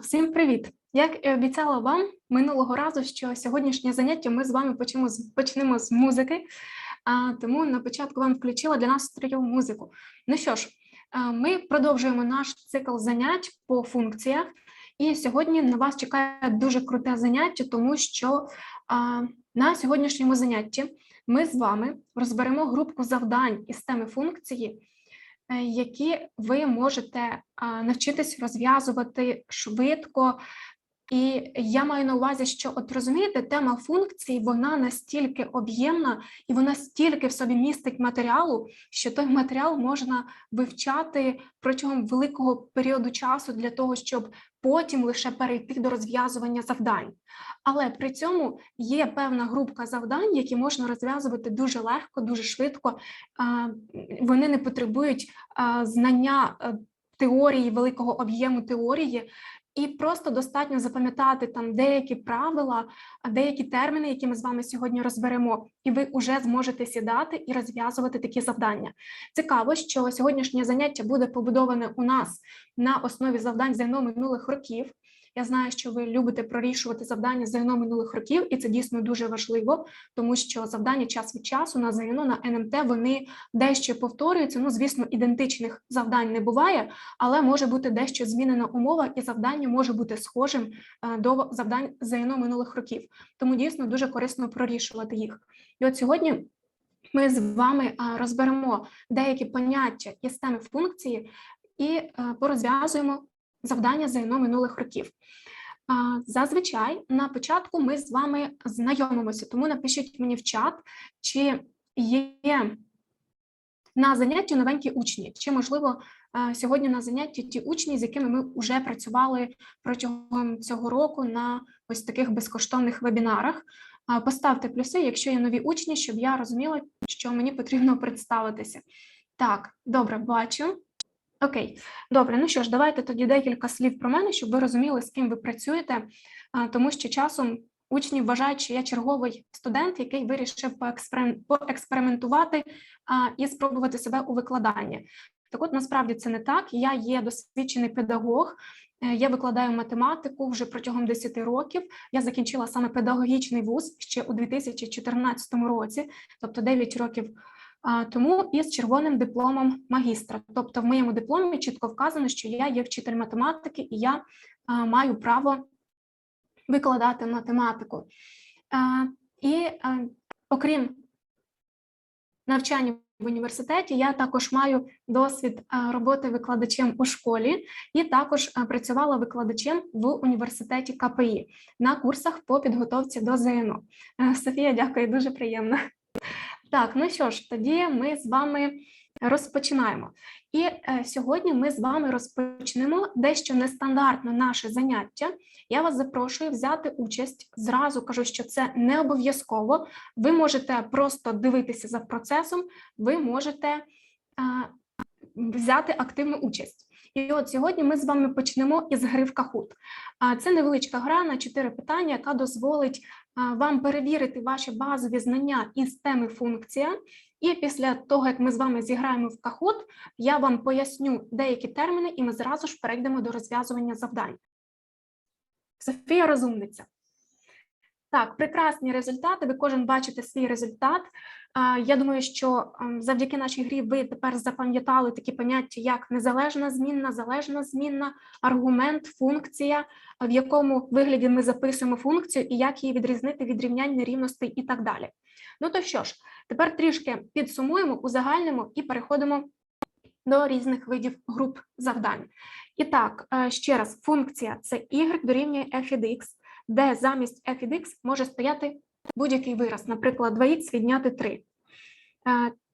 Всім привіт! Як і обіцяла вам минулого разу, що сьогоднішнє заняття ми з вами почнемо з, почнемо з музики, а, тому на початку вам включила для нас строєву музику. Ну що ж, ми продовжуємо наш цикл занять по функціях, і сьогодні на вас чекає дуже круте заняття, тому що а, на сьогоднішньому занятті ми з вами розберемо групку завдань із теми функції. Е, які ви можете навчитись розв'язувати швидко. І я маю на увазі, що от розумієте, тема функцій вона настільки об'ємна і вона стільки в собі містить матеріалу, що той матеріал можна вивчати протягом великого періоду часу для того, щоб потім лише перейти до розв'язування завдань. Але при цьому є певна групка завдань, які можна розв'язувати дуже легко, дуже швидко. Вони не потребують знання. е, Теорії великого об'єму теорії, і просто достатньо запам'ятати там деякі правила, деякі терміни, які ми з вами сьогодні розберемо, і ви вже зможете сідати і розв'язувати такі завдання. Цікаво, що сьогоднішнє заняття буде побудоване у нас на основі завдань ЗНО минулих років. Я знаю, що ви любите прорішувати завдання ЗНО минулих років, і це дійсно дуже важливо, тому що завдання час від часу на ЗНО, на НМТ вони дещо повторюються. Ну, звісно, ідентичних завдань не буває, але може бути дещо змінена умова, і завдання може бути схожим е, до завдань ЗНО минулих років. Тому дійсно дуже корисно прорішувати їх. І от сьогодні. Ми з вами е, розберемо деякі поняття із теми функції і е, порозв'язуємо завдання ЗНО минулих років. Зазвичай на початку ми з вами знайомимося, тому напишіть мені в чат, чи є на занятті новенькі учні, чи можливо сьогодні на занятті ті учні, з якими ми вже працювали протягом цього року на ось таких безкоштовних вебінарах. Поставте плюси, якщо є нові учні, щоб я розуміла, що мені потрібно представитися. Так, добре, бачу. Окей, добре. Ну що ж, давайте тоді декілька слів про мене, щоб ви розуміли, з ким ви працюєте, тому що часом учні вважають, що я черговий студент, який вирішив поекспериментувати і спробувати себе у викладанні. Так, от насправді це не так. Я є досвідчений педагог. Е, я викладаю математику вже протягом 10 років. Я закінчила саме педагогічний вуз ще у 2014 році, тобто 9 років тому із червоним дипломом магістра. Тобто, в моєму дипломі чітко вказано, що я є вчитель математики і я маю право викладати математику. І окрім навчання в університеті, я також маю досвід роботи викладачем у школі і також працювала викладачем в університеті КПІ на курсах по підготовці до ЗНО. Софія, дякую, дуже приємно. Так, ну що ж, тоді ми з вами розпочинаємо. І е, сьогодні ми з вами розпочнемо дещо нестандартне наше заняття. Я вас запрошую взяти участь. Зразу кажу, що це не обов'язково. Ви можете просто дивитися за процесом, ви можете е, взяти активну участь. І от сьогодні ми з вами почнемо із гри в Кахут. Це невеличка гра на чотири питання, яка дозволить вам перевірити ваші базові знання із теми функція. І після того, як ми з вами зіграємо в Кахут, я вам поясню деякі терміни, і ми зразу ж перейдемо до розв'язування завдань. Софія розумниця. Так, прекрасні результати. Ви кожен бачите свій результат. Я думаю, що ем, завдяки нашій грі ви тепер запам'ятали такі поняття, як незалежна змінна, залежна змінна, аргумент, функція, в якому вигляді ми записуємо функцію і як її відрізнити від рівнянь нерівностей і так далі. Ну то що ж, тепер трішки підсумуємо, узагальнимо і переходимо до різних видів груп завдань. І так, е, ще раз, функція це y дорівнює f від x, де замість f від x може стояти будь-який вираз, наприклад, 2х відняти 3. Е,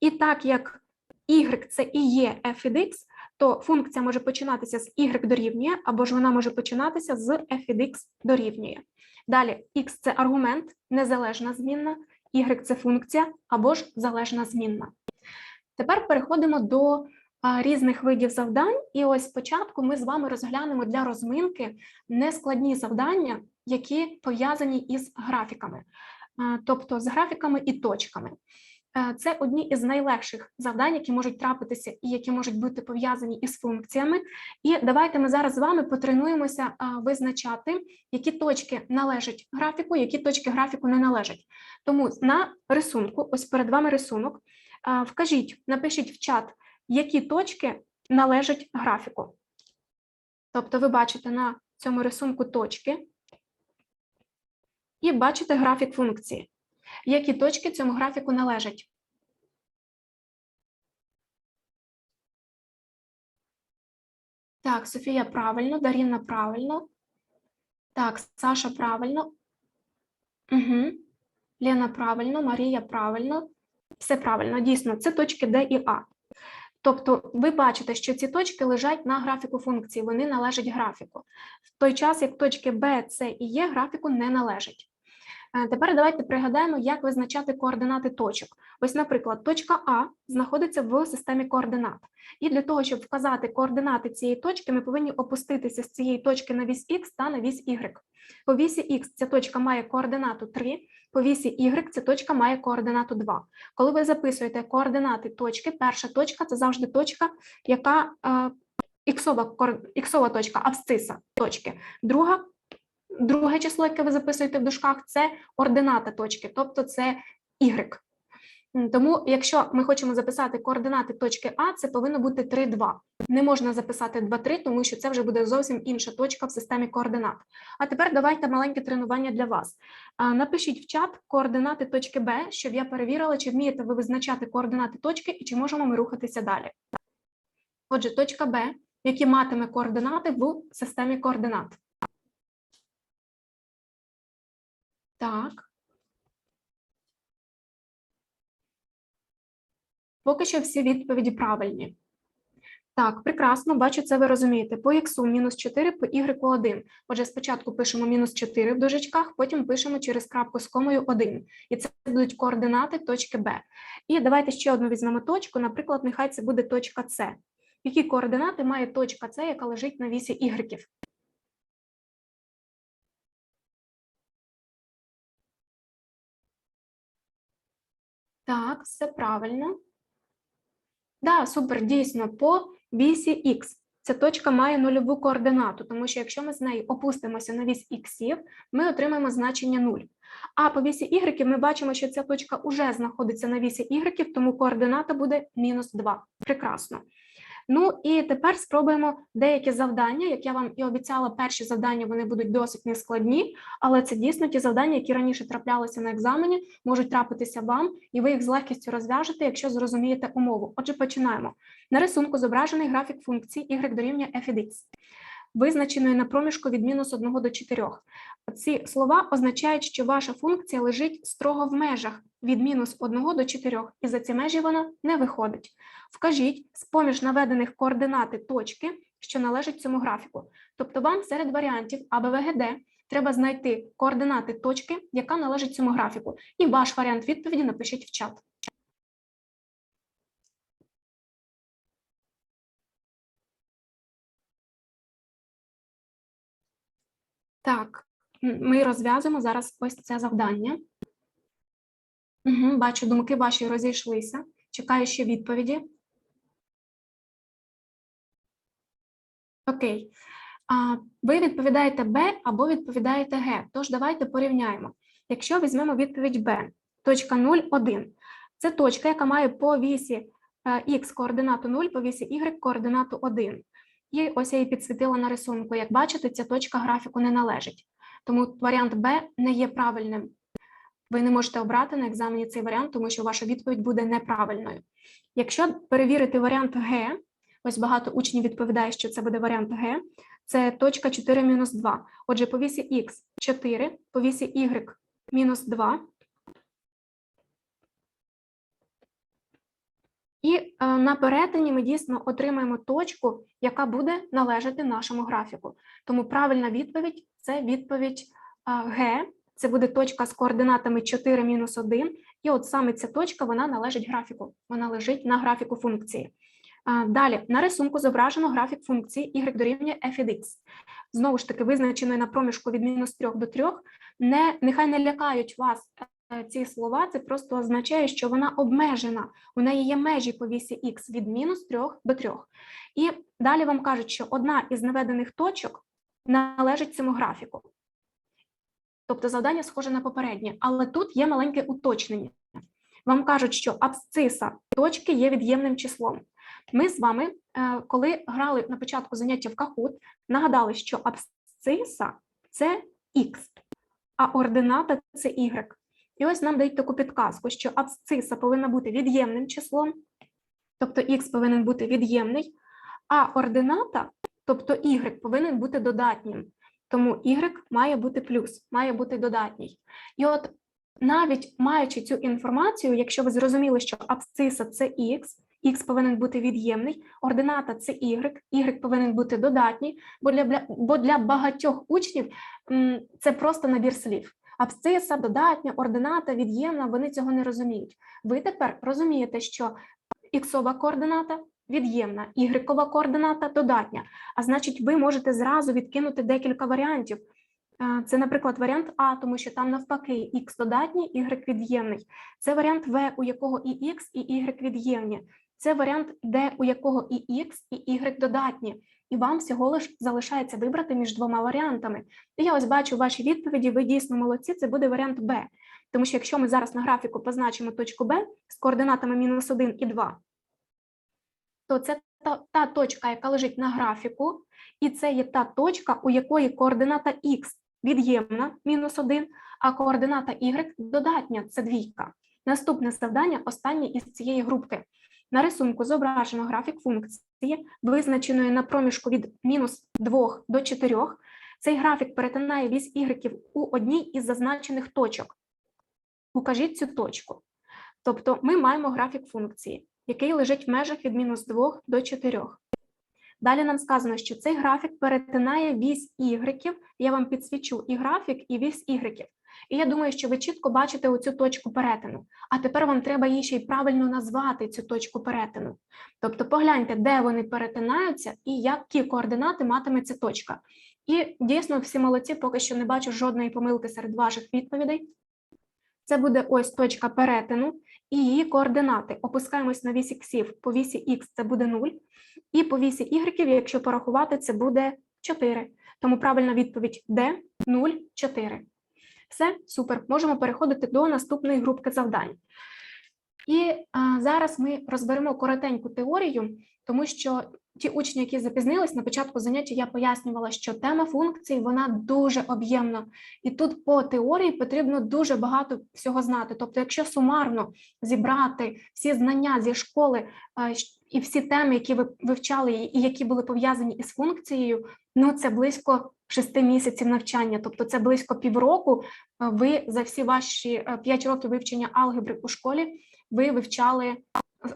і так як y це і є f від x, то функція може починатися з y дорівнює, або ж вона може починатися з f від x дорівнює. Далі x це аргумент, незалежна змінна, y це функція або ж залежна змінна. Тепер переходимо до різних видів завдань, і ось спочатку ми з вами розглянемо для розминки нескладні завдання, які пов'язані із графіками тобто з графіками і точками. Е, Це одні із найлегших завдань, які можуть трапитися і які можуть бути пов'язані із функціями. І давайте ми зараз з вами потренуємося визначати, які точки належать графіку, які точки графіку не належать. Тому на рисунку, ось перед вами рисунок, вкажіть, напишіть в чат, які точки належать графіку. Тобто ви бачите на цьому рисунку точки і бачите графік функції. Які точки цьому графіку належать? Так, Софія правильно, Даріна правильно. Так, Саша правильно. Угу. Лена правильно, Марія правильно. Все правильно, дійсно, це точки Д і А. Тобто ви бачите, що ці точки лежать на графіку функції, вони належать графіку. В той час, як точки Б, С і Е графіку не належать. Е, Тепер давайте пригадаємо, як визначати координати точок. Ось, наприклад, точка А знаходиться в системі координат. І для того, щоб вказати координати цієї точки, ми повинні опуститися з цієї точки на вісь Х та на вісь Y. По вісі Х ця точка має координату 3, по вісі Y ця точка має координату 2. Коли ви записуєте координати точки, перша точка це завжди точка, яка е, іксова, точка, абсциса точки. Друга Друге число, яке ви записуєте в дужках, це ордината точки, тобто це y. Тому, якщо ми хочемо записати координати точки А, це повинно бути 3, 2. Не можна записати 2, 3, тому що це вже буде зовсім інша точка в системі координат. А тепер давайте маленьке тренування для вас. Напишіть в чат координати точки Б, щоб я перевірила, чи вмієте ви визначати координати точки і чи можемо ми рухатися далі. Отже, точка Б, які матиме координати в системі координат. Так. Поки що всі відповіді правильні. Так, прекрасно, бачу, це ви розумієте. По х мінус 4, по y 1. Отже, спочатку пишемо мінус 4 в дужечках, потім пишемо через крапку з комою 1. І це будуть координати точки Б. І давайте ще одну візьмемо точку. Наприклад, нехай це буде точка С. Які координати має точка С, яка лежить на вісі y? Так, все правильно. Да, супер, дійсно, по вісі Х. Ця точка має нульову координату, тому що якщо ми з неї опустимося на вісь іксів, ми отримаємо значення 0. А по вісі Y ми бачимо, що ця точка вже знаходиться на вісі Y, тому координата буде мінус 2. Прекрасно. Ну і тепер спробуємо деякі завдання. Як я вам і обіцяла, перші завдання вони будуть досить нескладні, але це дійсно ті завдання, які раніше траплялися на екзамені, можуть трапитися вам, і ви їх з легкістю розв'яжете, якщо зрозумієте умову. Отже, починаємо. На рисунку зображений графік функції y дорівнює f від x, визначеної на проміжку від мінус 1 до 4. Ці слова означають, що ваша функція лежить строго в межах від мінус 1 до 4, і за ці межі вона не виходить. Вкажіть з-поміж наведених координати точки, що належать цьому графіку. Тобто вам серед варіантів АБВГД треба знайти координати точки, яка належить цьому графіку. І ваш варіант відповіді напишіть в чат. Так, ми розв'язуємо зараз ось це завдання. Угу, бачу, думки ваші розійшлися. Чекаю ще відповіді. Окей. А, ви відповідаєте Б або відповідаєте Г. Тож давайте порівняємо. Якщо візьмемо відповідь Б, точка 0, 1. Це точка, яка має по вісі Х координату 0, по вісі Y координату 1. І ось я її підсвітила на рисунку. Як бачите, ця точка графіку не належить. Тому варіант Б не є правильним. Ви не можете обрати на екзамені цей варіант, тому що ваша відповідь буде неправильною. Якщо перевірити варіант Г, ось багато учнів відповідає, що це буде варіант Г, це точка 4 мінус 2. Отже, по вісі Х 4, по вісі Y мінус 2. І е, на перетині ми дійсно отримаємо точку, яка буде належати нашому графіку. Тому правильна відповідь це відповідь е, Г. Це буде точка з координатами 4 мінус 1. І от саме ця точка вона належить графіку. Вона лежить на графіку функції. Далі на рисунку зображено графік функції y дорівнює f від x. Знову ж таки, визначеної на проміжку від мінус 3 до 3. Не, нехай не лякають вас е, ці слова, це просто означає, що вона обмежена. У неї є межі по вісі х від мінус 3 до 3. І далі вам кажуть, що одна із наведених точок належить цьому графіку. Тобто завдання схоже на попереднє, але тут є маленьке уточнення. Вам кажуть, що абсциса точки є від'ємним числом. Ми з вами, е, коли грали на початку заняття в Кахут, нагадали, що абсциса це х, а ордината це y. І ось нам дають таку підказку, що абсциса повинна бути від'ємним числом, тобто х повинен бути від'ємний, а ордината, тобто y, повинен бути додатнім. Тому y має бути плюс, має бути додатній. І от навіть маючи цю інформацію, якщо ви зрозуміли, що абсциса це х, х повинен бути від'ємний, ордината це y, y повинен бути додатній, бо для, бо для багатьох учнів це просто набір слів. Абсциса, додатня, ордината, від'ємна, вони цього не розуміють. Ви тепер розумієте, що іксова координата від'ємна, ігрекова координата додатня. А значить, ви можете зразу відкинути декілька варіантів. Е, Це, наприклад, варіант А, тому що там навпаки х додатній, y від'ємний. Це варіант В, у якого і х, і y від'ємні. Це варіант Д, у якого і х, і y додатні. І вам всього лиш залишається вибрати між двома варіантами. І я ось бачу ваші відповіді, ви дійсно молодці, це буде варіант Б. Тому що якщо ми зараз на графіку позначимо точку Б з координатами мінус 1 і 2, то це та, та точка, яка лежить на графіку, і це є та точка, у якої координата х від'ємна мінус 1, а координата y додатня це двійка. Наступне завдання останнє із цієї групки. На рисунку зображено графік функції, визначеної на проміжку від мінус 2 до 4. Цей графік перетинає вісь y у одній із зазначених точок. Укажіть цю точку. Тобто ми маємо графік функції, який лежить в межах від мінус 2 до 4. Далі нам сказано, що цей графік перетинає вісь y. Я вам підсвічу і графік, і вісь y. І я думаю, що ви чітко бачите оцю точку перетину. А тепер вам треба її ще й правильно назвати цю точку перетину. Тобто погляньте, де вони перетинаються і які координати матиме ця точка. І дійсно всі молодці, поки що не бачу жодної помилки серед ваших відповідей. Це буде ось точка перетину і її координати. Опускаємось на вісі іксів. По вісі х це буде 0, і по вісі y, якщо порахувати, це буде 4. Тому правильна відповідь D 0, 4. Все, супер. Можемо переходити до наступної групки завдань. І а, зараз ми розберемо коротеньку теорію, тому що ті учні, які запізнились на початку заняття, я пояснювала, що тема функцій вона дуже об'ємна, і тут по теорії потрібно дуже багато всього знати. Тобто, якщо сумарно зібрати всі знання зі школи а, і всі теми, які ви вивчали, і які були пов'язані із функцією, ну це близько шести місяців навчання, тобто це близько півроку. Ви за всі ваші е, п'ять років вивчення алгебри у школі ви вивчали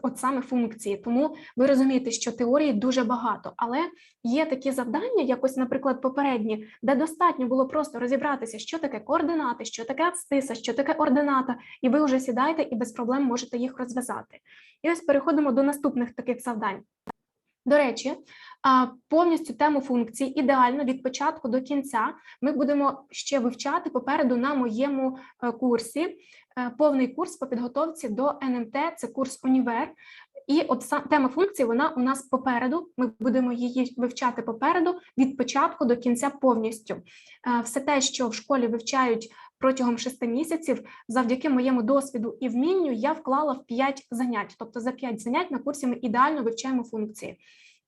от саме функції. Тому ви розумієте, що теорії дуже багато, але є такі завдання, якось, наприклад, попередні, де достатньо було просто розібратися, що таке координати, що таке абсциса, що таке ордината, і ви вже сідаєте і без проблем можете їх розв'язати. І ось переходимо до наступних таких завдань. До речі, повністю тему функцій ідеально від початку до кінця ми будемо ще вивчати попереду на моєму е, курсі. Е, Повний курс по підготовці до НМТ, це курс універ. І от сам тема функції вона у нас попереду. Ми будемо її вивчати попереду від початку до кінця повністю. Е, Все те, що в школі вивчають протягом шести місяців, завдяки моєму досвіду і вмінню, я вклала в п'ять занять. Тобто за п'ять занять на курсі ми ідеально вивчаємо функції.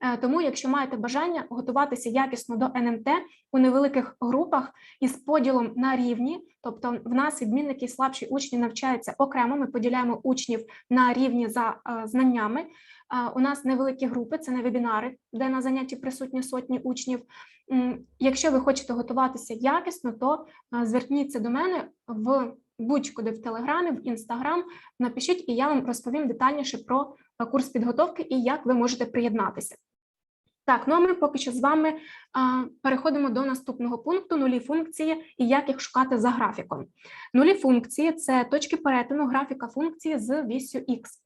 Е, Тому, якщо маєте бажання готуватися якісно до НМТ у невеликих групах із поділом на рівні, тобто в нас відмінники і слабші учні навчаються окремо. Ми поділяємо учнів на рівні за е, знаннями. У нас невеликі групи, це не вебінари, де на занятті присутні сотні учнів. Якщо ви хочете готуватися якісно, то зверніться до мене в будь-куди в Телеграмі, в Інстаграм. Напишіть, і я вам розповім детальніше про курс підготовки і як ви можете приєднатися. Так, ну а ми поки що з вами переходимо до наступного пункту нулі функції і як їх шукати за графіком. Нулі функції це точки перетину графіка функції з вісю х.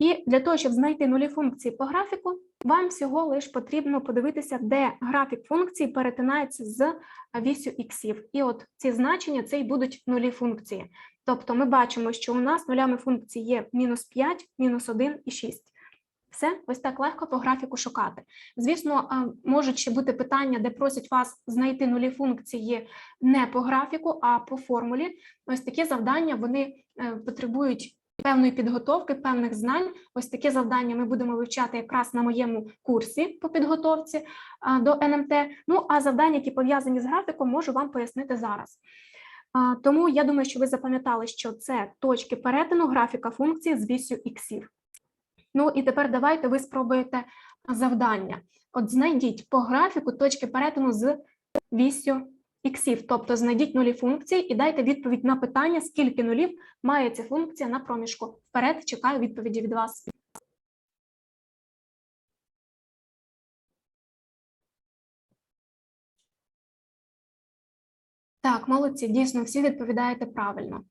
І для того, щоб знайти нулі функції по графіку, вам всього лиш потрібно подивитися, де графік функції перетинається з вісю іксів. І от ці значення це й будуть нулі функції. Тобто ми бачимо, що у нас нулями функції є мінус 5, мінус 1 і 6. Все, ось так легко по графіку шукати. Звісно, можуть ще бути питання, де просять вас знайти нулі функції не по графіку, а по формулі. Ось такі завдання вони е, потребують певної підготовки, певних знань. Ось такі завдання ми будемо вивчати якраз на моєму курсі по підготовці до НМТ. Ну а завдання, які пов'язані з графіком, можу вам пояснити зараз. Тому я думаю, що ви запам'ятали, що це точки перетину графіка функції з вісю іксів. Ну і тепер давайте ви спробуєте завдання. От знайдіть по графіку точки перетину з вісю іксів, тобто знайдіть нулі функції і дайте відповідь на питання, скільки нулів має ця функція на проміжку. Вперед чекаю відповіді від вас. Так, молодці, дійсно, всі відповідаєте правильно.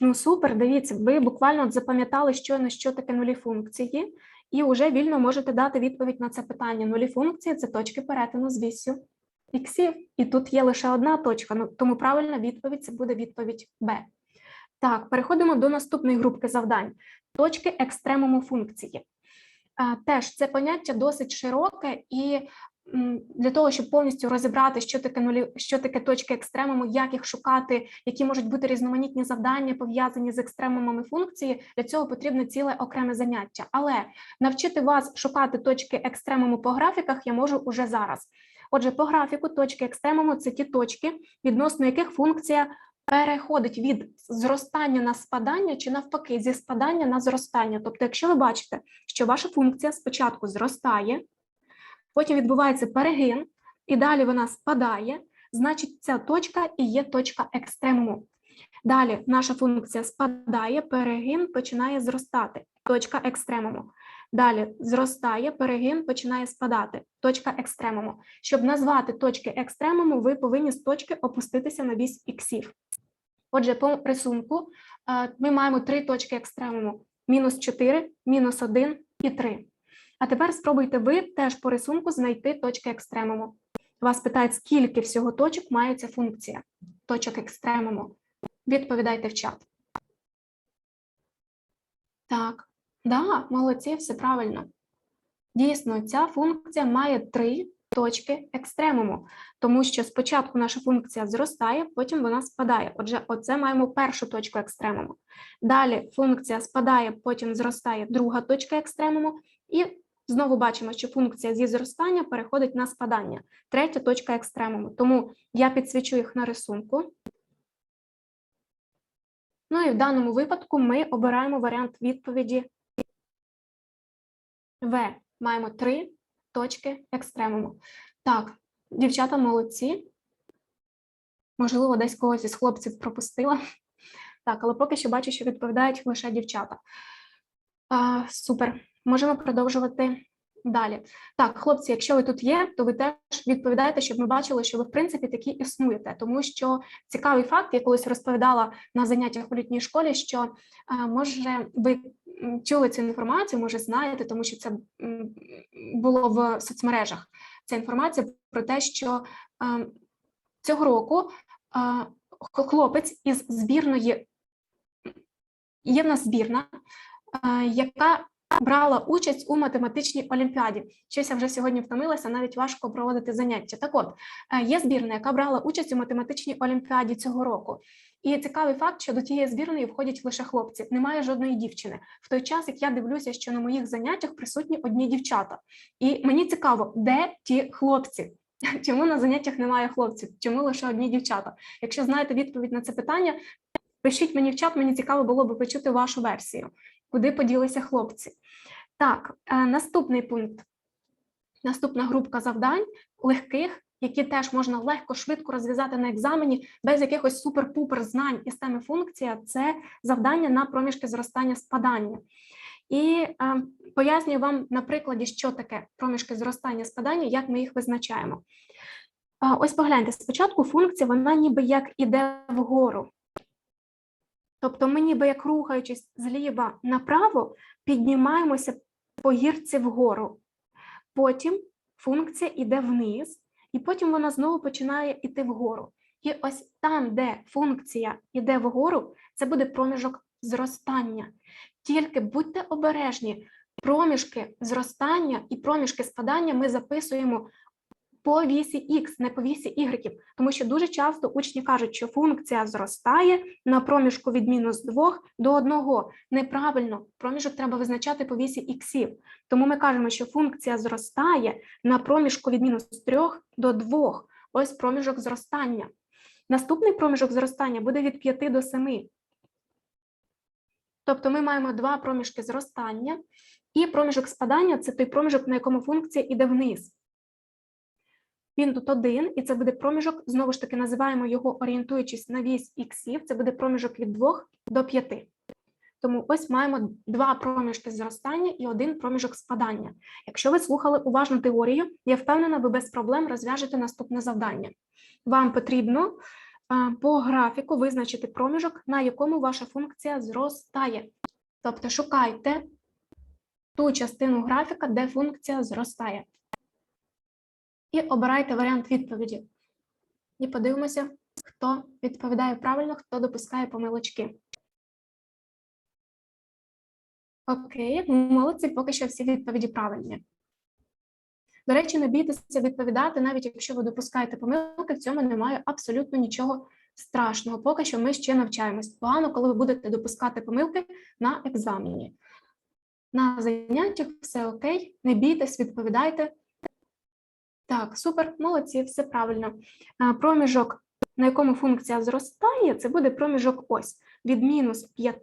Ну, супер, дивіться, ви буквально запам'ятали щойно, що таке нулі функції, і вже вільно можете дати відповідь на це питання. Нулі функції це точки перетину з вісю іксів. І тут є лише одна точка, ну, тому правильна відповідь це буде відповідь Б. Так, переходимо до наступної групки завдань. Точки екстремуму функції. Теж це поняття досить широке, і для того, щоб повністю розібрати, що таке нулі, що таке точки екстремуму, як їх шукати, які можуть бути різноманітні завдання пов'язані з екстремумами функції, для цього потрібно ціле окреме заняття. Але навчити вас шукати точки екстремуму по графіках я можу уже зараз. Отже, по графіку точки екстремуму це ті точки, відносно яких функція переходить від зростання на спадання чи навпаки зі спадання на зростання. Тобто, якщо ви бачите, що ваша функція спочатку зростає, потім відбувається перегин, і далі вона спадає, значить ця точка і є точка екстремуму. Далі наша функція спадає, перегин починає зростати. Точка екстремуму. Далі зростає, перегин починає спадати. Точка екстремуму. Щоб назвати точки екстремуму, ви повинні з точки опуститися на вісь іксів. Отже, по рисунку е, ми маємо три точки екстремуму: мінус 4, мінус 1 і 3. А тепер спробуйте ви теж по рисунку знайти точки екстремуму. Вас питають, скільки всього точок має ця функція точок екстремуму. Відповідайте в чат. Так, да, молодці, все правильно. Дійсно, ця функція має три точки екстремуму, тому що спочатку наша функція зростає, потім вона спадає. Отже, оце маємо першу точку екстремуму. Далі функція спадає, потім зростає друга точка екстремуму, і знову бачимо, що функція зі зростання переходить на спадання. Третя точка екстремуму. Тому я підсвічу їх на рисунку. Ну і в даному випадку ми обираємо варіант відповіді В. Маємо три точки екстремуму. Так, дівчата молодці. Можливо, десь когось із хлопців пропустила. Так, але поки що бачу, що відповідають лише дівчата. А, Супер. Можемо продовжувати далі. Так, хлопці, якщо ви тут є, то ви теж відповідаєте, щоб ми бачили, що ви, в принципі, такі існуєте. Тому що цікавий факт, я колись розповідала на заняттях у літній школі, що може ви чули цю інформацію, може знаєте, тому що це було в соцмережах. Ця інформація про те, що а, цього року а, хлопець із збірної є в нас збірна, а, яка брала участь у математичній олімпіаді. Щось я вже сьогодні втомилася, навіть важко проводити заняття. Так от, е, є збірна, яка брала участь у математичній олімпіаді цього року. І цікавий факт, що до тієї збірної входять лише хлопці, немає жодної дівчини. В той час, як я дивлюся, що на моїх заняттях присутні одні дівчата. І мені цікаво, де ті хлопці? Чому на заняттях немає хлопців? Чому лише одні дівчата? Якщо знаєте відповідь на це питання, пишіть мені в чат, мені цікаво було би почути вашу версію куди поділися хлопці. Так, е, наступний пункт. Наступна групка завдань легких, які теж можна легко, швидко розв'язати на екзамені, без якихось супер-пупер знань із теми функція, це завдання на проміжки зростання спадання. І е, пояснюю вам на прикладі, що таке проміжки зростання спадання, як ми їх визначаємо. Е, ось погляньте, спочатку функція, вона ніби як іде вгору. Тобто ми ніби як рухаючись зліва направо, піднімаємося по гірці вгору. Потім функція йде вниз, і потім вона знову починає йти вгору. І ось там, де функція йде вгору, це буде проміжок зростання. Тільки будьте обережні, проміжки зростання і проміжки спадання ми записуємо по вісі х, не по вісі y, тому що дуже часто учні кажуть, що функція зростає на проміжку від мінус 2 до 1. Неправильно, проміжок треба визначати по вісі іксів. Тому ми кажемо, що функція зростає на проміжку від мінус 3 до 2. Ось проміжок зростання. Наступний проміжок зростання буде від 5 до 7. Тобто ми маємо два проміжки зростання, і проміжок спадання це той проміжок, на якому функція йде вниз. Він тут один, і це буде проміжок, знову ж таки, називаємо його, орієнтуючись на вісь іксів, це буде проміжок від 2 до 5. Тому ось маємо два проміжки зростання і один проміжок спадання. Якщо ви слухали уважно теорію, я впевнена, ви без проблем розв'яжете наступне завдання. Вам потрібно по графіку визначити проміжок, на якому ваша функція зростає. Тобто шукайте ту частину графіка, де функція зростає. І обирайте варіант відповіді. І подивимося, хто відповідає правильно, хто допускає помилочки. Окей, молодці, поки що всі відповіді правильні. До речі, не бійтеся відповідати, навіть якщо ви допускаєте помилки, в цьому немає абсолютно нічого страшного. Поки що ми ще навчаємось. Погано, коли ви будете допускати помилки на екзамені. На заняттях все окей, не бійтесь, відповідайте. Так, супер, молодці, все правильно. Проміжок, на якому функція зростає, це буде проміжок ось від мінус 5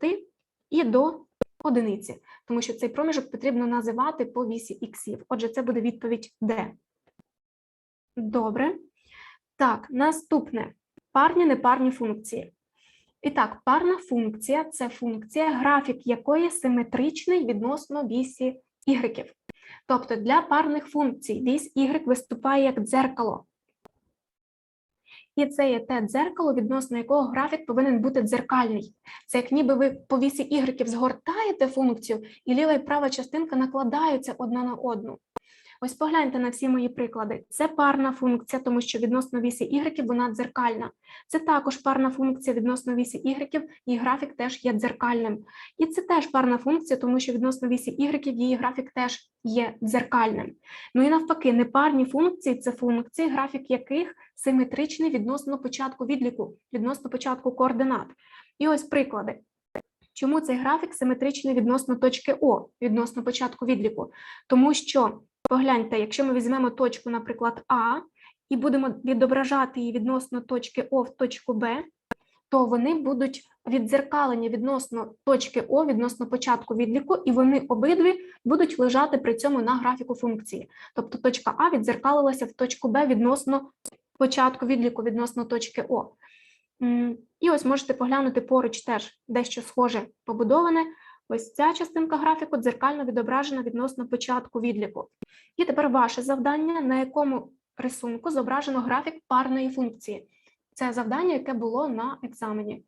і до одиниці, тому що цей проміжок потрібно називати по вісі іксів. Отже, це буде відповідь D. Добре. Так, наступне парні непарні функції. І так, парна функція це функція, графік якої симетричний відносно вісі ігреків. Тобто для парних функцій десь y виступає як дзеркало. І це є те дзеркало, відносно якого графік повинен бути дзеркальний. Це як ніби ви по вісі ігреків згортаєте функцію, і ліва і права частинка накладаються одна на одну. Ось погляньте на всі мої приклади. Це парна функція, тому що відносно вісі y вона дзеркальна. Це також парна функція відносно вісі y, її графік теж є дзеркальним. І це теж парна функція, тому що відносно вісі y її графік теж є дзеркальним. Ну і навпаки, непарні функції це функції, графік яких симетричний відносно початку відліку, відносно початку координат. І ось приклади. Чому цей графік симетричний відносно точки О, відносно початку відліку? Тому що Погляньте, якщо ми візьмемо точку, наприклад, А, і будемо відображати її відносно точки О в точку Б, то вони будуть віддзеркалені відносно точки О, відносно початку відліку, і вони обидві будуть лежати при цьому на графіку функції. Тобто точка А віддзеркалилася в точку Б відносно початку відліку, відносно точки О. І ось можете поглянути поруч теж дещо схоже побудоване. Ось ця частинка графіку дзеркально відображена відносно початку відліку. І тепер ваше завдання, на якому рисунку зображено графік парної функції. Це завдання, яке було на екзамені.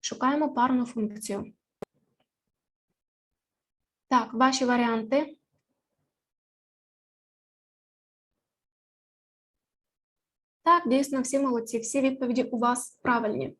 Шукаємо парну функцію. Так, ваші варіанти. Так, дійсно, всі молодці, всі відповіді у вас правильні.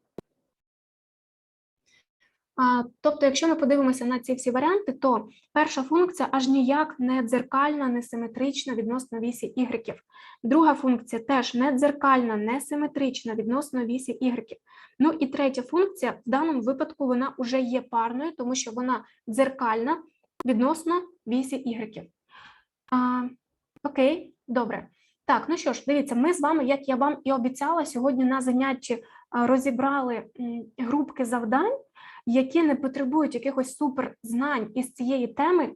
Тобто, якщо ми подивимося на ці всі варіанти, то перша функція аж ніяк не дзеркальна, не симетрична відносно вісі y. Друга функція теж не дзеркальна, не симетрична відносно вісі y. Ну і третя функція в даному випадку вона вже є парною, тому що вона дзеркальна відносно вісі. А, Окей, добре. Так, ну що ж, дивіться, ми з вами, як я вам і обіцяла, сьогодні на занятті розібрали групки завдань які не потребують якихось суперзнань із цієї теми,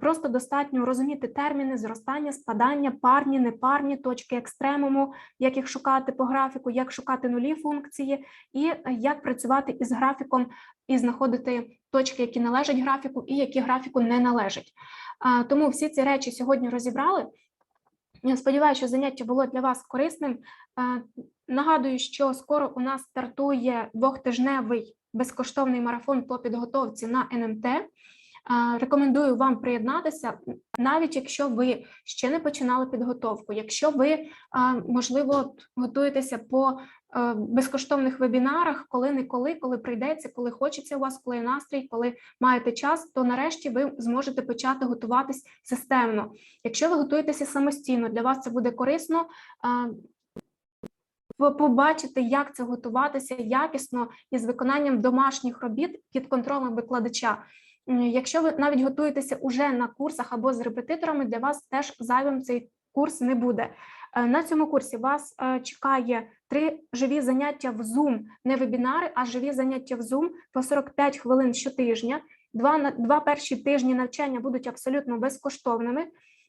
просто достатньо розуміти терміни зростання, спадання, парні, непарні, точки екстремуму, як їх шукати по графіку, як шукати нулі функції, і як працювати із графіком і знаходити точки, які належать графіку, і які графіку не належать. Тому всі ці речі сьогодні розібрали. Я сподіваюся, що заняття було для вас корисним. Нагадую, що скоро у нас стартує двохтижневий безкоштовний марафон по підготовці на НМТ. Рекомендую вам приєднатися, навіть якщо ви ще не починали підготовку, якщо ви, можливо, готуєтеся по е, безкоштовних вебінарах, коли не коли, коли прийдеться, коли хочеться у вас, коли настрій, коли маєте час, то нарешті ви зможете почати готуватись системно. Якщо ви готуєтеся самостійно, для вас це буде корисно. Побачите, як це готуватися якісно і з виконанням домашніх робіт під контролем викладача. Якщо ви навіть готуєтеся уже на курсах або з репетиторами, для вас теж зайвим цей курс не буде. Е, На цьому курсі вас е, чекає три живі заняття в Zoom, не вебінари, а живі заняття в Zoom по 45 хвилин щотижня. Два два перші тижні навчання будуть абсолютно безкоштовними.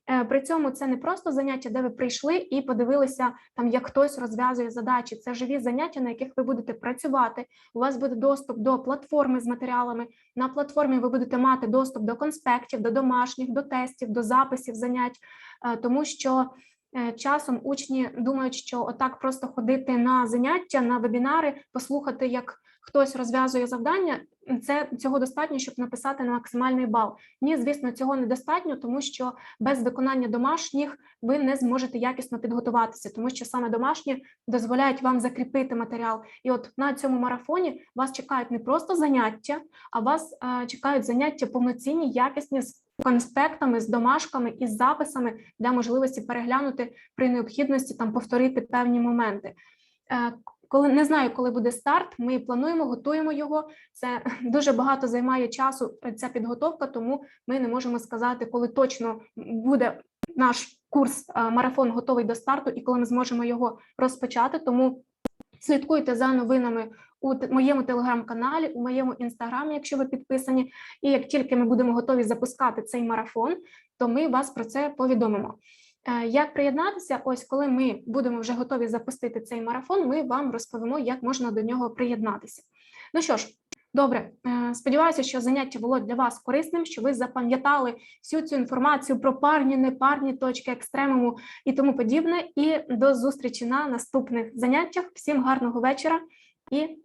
Е, При цьому це не просто заняття, де ви прийшли і подивилися там, як хтось розв'язує задачі. Це живі заняття, на яких ви будете працювати. У вас буде доступ до платформи з матеріалами. На платформі ви будете мати доступ до конспектів, до домашніх, до тестів, до записів занять, Е, тому що е, часом учні думають, що отак просто ходити на заняття, на вебінари, послухати, як хтось розв'язує завдання. Це цього достатньо, щоб написати на максимальний бал. Ні, звісно, цього недостатньо, тому що без виконання домашніх ви не зможете якісно підготуватися, тому що саме домашні дозволяють вам закріпити матеріал. І от на цьому марафоні вас чекають не просто заняття, а вас е, чекають заняття повноцінні, якісні з конспектами, з домашками і з записами для можливості переглянути при необхідності там повторити певні моменти. Коли не знаю, коли буде старт, ми плануємо, готуємо його. Це дуже багато займає часу ця підготовка, тому ми не можемо сказати, коли точно буде наш курс е, марафон готовий до старту і коли ми зможемо його розпочати. Тому слідкуйте за новинами у моєму телеграм-каналі, у моєму інстаграмі, якщо ви підписані. І як тільки ми будемо готові запускати цей марафон, то ми вас про це повідомимо. Е, Як приєднатися? Ось коли ми будемо вже готові запустити цей марафон, ми вам розповімо, як можна до нього приєднатися. Ну що ж, добре, е, сподіваюся, що заняття було для вас корисним, що ви запам'ятали всю цю інформацію про парні, непарні точки екстремуму і тому подібне. І до зустрічі на наступних заняттях. Всім гарного вечора і